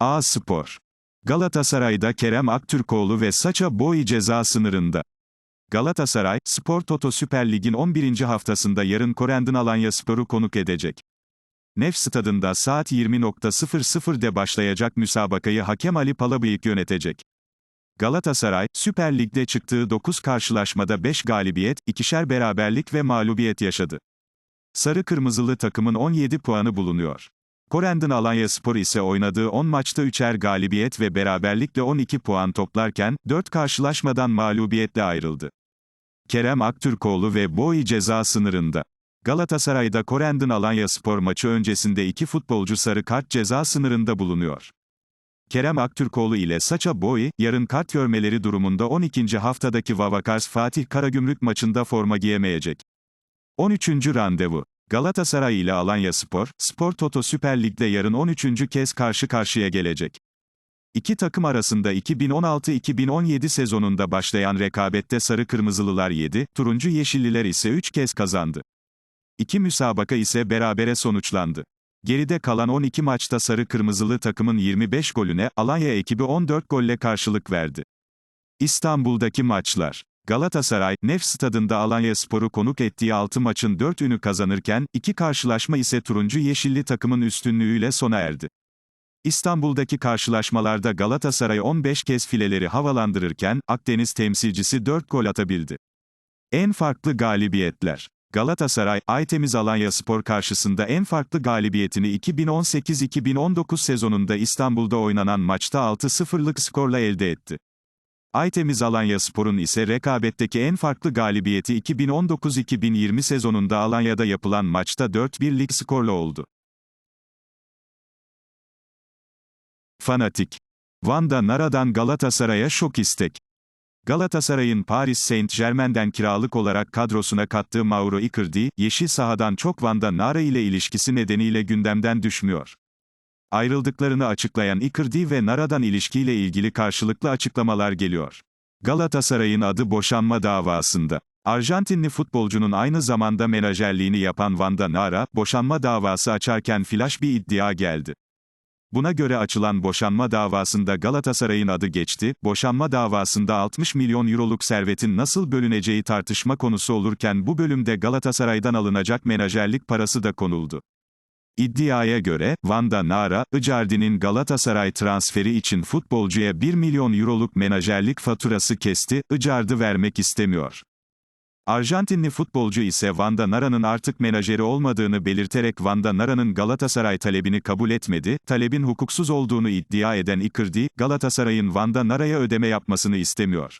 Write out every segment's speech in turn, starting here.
A Spor. Galatasaray'da Kerem Aktürkoğlu ve Saça Boy ceza sınırında. Galatasaray, Spor Toto Süper Lig'in 11. haftasında yarın Korendon Alanya Spor'u konuk edecek. Nef stadında saat 20.00'de başlayacak müsabakayı hakem Ali Palabıyık yönetecek. Galatasaray, Süper Lig'de çıktığı 9 karşılaşmada 5 galibiyet, 2'şer beraberlik ve mağlubiyet yaşadı. Sarı Kırmızılı takımın 17 puanı bulunuyor. Korendon Alanya Spor ise oynadığı 10 maçta 3'er galibiyet ve beraberlikle 12 puan toplarken, 4 karşılaşmadan mağlubiyetle ayrıldı. Kerem Aktürkoğlu ve Boy ceza sınırında. Galatasaray'da Korendon Alanya Spor maçı öncesinde iki futbolcu sarı kart ceza sınırında bulunuyor. Kerem Aktürkoğlu ile Saça Boy, yarın kart görmeleri durumunda 12. haftadaki Vavakars Fatih Karagümrük maçında forma giyemeyecek. 13. randevu. Galatasaray ile Alanya Spor, Spor Toto Süper Lig'de yarın 13. kez karşı karşıya gelecek. İki takım arasında 2016-2017 sezonunda başlayan rekabette Sarı Kırmızılılar 7, Turuncu Yeşilliler ise 3 kez kazandı. İki müsabaka ise berabere sonuçlandı. Geride kalan 12 maçta Sarı Kırmızılı takımın 25 golüne, Alanya ekibi 14 golle karşılık verdi. İstanbul'daki maçlar. Galatasaray, Nef stadında Alanya Sporu konuk ettiği 6 maçın 4'ünü kazanırken, iki karşılaşma ise turuncu yeşilli takımın üstünlüğüyle sona erdi. İstanbul'daki karşılaşmalarda Galatasaray 15 kez fileleri havalandırırken, Akdeniz temsilcisi 4 gol atabildi. En farklı galibiyetler. Galatasaray, Aytemiz Alanya Spor karşısında en farklı galibiyetini 2018-2019 sezonunda İstanbul'da oynanan maçta 6-0'lık skorla elde etti. Aytemiz Alanya Spor'un ise rekabetteki en farklı galibiyeti 2019-2020 sezonunda Alanya'da yapılan maçta 4-1'lik skorla oldu. Fanatik. Vanda Nara'dan Galatasaray'a şok istek. Galatasaray'ın Paris Saint-Germain'den kiralık olarak kadrosuna kattığı Mauro Icardi, yeşil sahadan çok Vanda Nara ile ilişkisi nedeniyle gündemden düşmüyor. Ayrıldıklarını açıklayan Icardi ve Nara'dan ilişkiyle ilgili karşılıklı açıklamalar geliyor. Galatasaray'ın adı boşanma davasında. Arjantinli futbolcunun aynı zamanda menajerliğini yapan Vanda Nara, boşanma davası açarken flash bir iddia geldi. Buna göre açılan boşanma davasında Galatasaray'ın adı geçti, boşanma davasında 60 milyon euroluk servetin nasıl bölüneceği tartışma konusu olurken bu bölümde Galatasaray'dan alınacak menajerlik parası da konuldu. İddiaya göre, Vanda Nara, Icardi'nin Galatasaray transferi için futbolcuya 1 milyon euroluk menajerlik faturası kesti, Icardi vermek istemiyor. Arjantinli futbolcu ise Vanda Nara'nın artık menajeri olmadığını belirterek Vanda Nara'nın Galatasaray talebini kabul etmedi, talebin hukuksuz olduğunu iddia eden Icardi, Galatasaray'ın Vanda Nara'ya ödeme yapmasını istemiyor.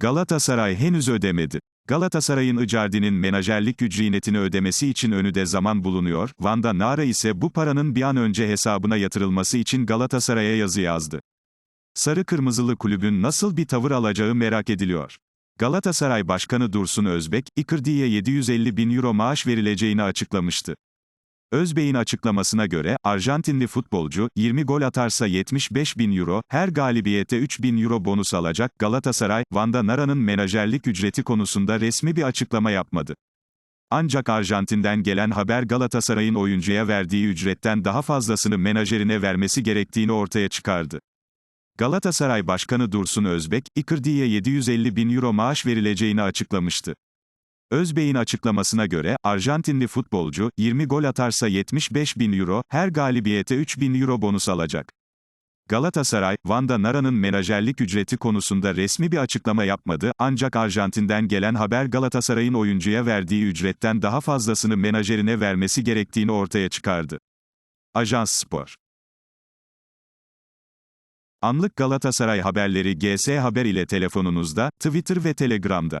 Galatasaray henüz ödemedi. Galatasaray'ın Icardi'nin menajerlik ücretini ödemesi için önüde zaman bulunuyor, Vanda Nara ise bu paranın bir an önce hesabına yatırılması için Galatasaray'a yazı yazdı. Sarı Kırmızılı kulübün nasıl bir tavır alacağı merak ediliyor. Galatasaray Başkanı Dursun Özbek, Icardi'ye 750 bin euro maaş verileceğini açıklamıştı. Özbey'in açıklamasına göre, Arjantinli futbolcu, 20 gol atarsa 75 bin euro, her galibiyete 3 bin euro bonus alacak, Galatasaray, Vanda Nara'nın menajerlik ücreti konusunda resmi bir açıklama yapmadı. Ancak Arjantin'den gelen haber Galatasaray'ın oyuncuya verdiği ücretten daha fazlasını menajerine vermesi gerektiğini ortaya çıkardı. Galatasaray Başkanı Dursun Özbek, Icardi'ye 750 bin euro maaş verileceğini açıklamıştı. Özbey'in açıklamasına göre, Arjantinli futbolcu, 20 gol atarsa 75 bin euro, her galibiyete 3 bin euro bonus alacak. Galatasaray, Vanda Nara'nın menajerlik ücreti konusunda resmi bir açıklama yapmadı, ancak Arjantin'den gelen haber Galatasaray'ın oyuncuya verdiği ücretten daha fazlasını menajerine vermesi gerektiğini ortaya çıkardı. Ajans Spor Anlık Galatasaray haberleri GS Haber ile telefonunuzda, Twitter ve Telegram'da.